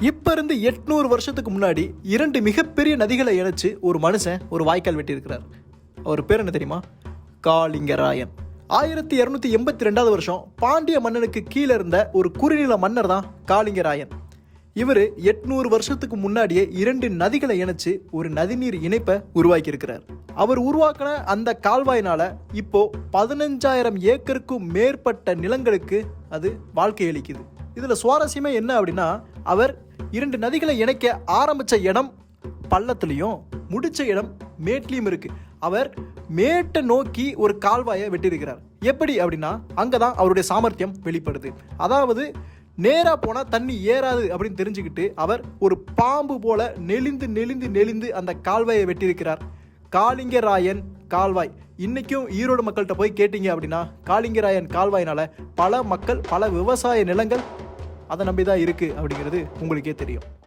இப்ப இருந்து எட்நூறு வருஷத்துக்கு முன்னாடி இரண்டு மிகப்பெரிய நதிகளை இணைச்சு ஒரு மனுஷன் ஒரு வாய்க்கால் வெட்டியிருக்கிறார். அவர் பேர் என்ன தெரியுமா? காளிங்கராயன். ஆயிரத்தி இரநூத்தி எண்பத்தி ரெண்டாவது வருஷம் பாண்டிய மன்னனுக்கு கீழே இருந்த ஒரு குறுநில மன்னர் தான் காளிங்கராயன். இவர் எட்நூறு வருஷத்துக்கு முன்னாடியே இரண்டு நதிகளை இணைச்சு ஒரு நதிநீர் இணைப்பை உருவாக்கியிருக்கிறார். அவர் உருவாக்கின அந்த கால்வாயினால இப்போ பதினஞ்சாயிரம் ஏக்கருக்கும் மேற்பட்ட நிலங்களுக்கு அது வாழ்க்கை அளிக்குது. இதில் சுவாரஸ்யமே என்ன அப்படின்னா அவர் இரண்டு நதிகளை இணைக்க ஆரம்பிச்ச இடம் பள்ளத்துலையும் முடித்த இடம் மேட்லையும் இருக்குது அவர் மேட்டை நோக்கி ஒரு கால்வாயை வெட்டியிருக்கிறார். எப்படி அப்படின்னா அங்கே தான் அவருடைய சாமர்த்தியம் வெளிப்படுது. அதாவது நேராக போனால் தண்ணி ஏறாது அப்படின்னு தெரிஞ்சுக்கிட்டு அவர் ஒரு பாம்பு போல நெளிந்து நெளிந்து நெளிந்து அந்த கால்வாயை வெட்டியிருக்கிறார். காளிங்கராயன் கால்வாய். இன்னைக்கும் ஈரோடு மக்கள்கிட்ட போய் கேட்டீங்க அப்படின்னா காளிங்கராயன் கால்வாயினால பல மக்கள் பல விவசாய நிலங்கள் அதை நம்பி தான் இருக்குது அப்படிங்கிறது உங்களுக்கே தெரியும்.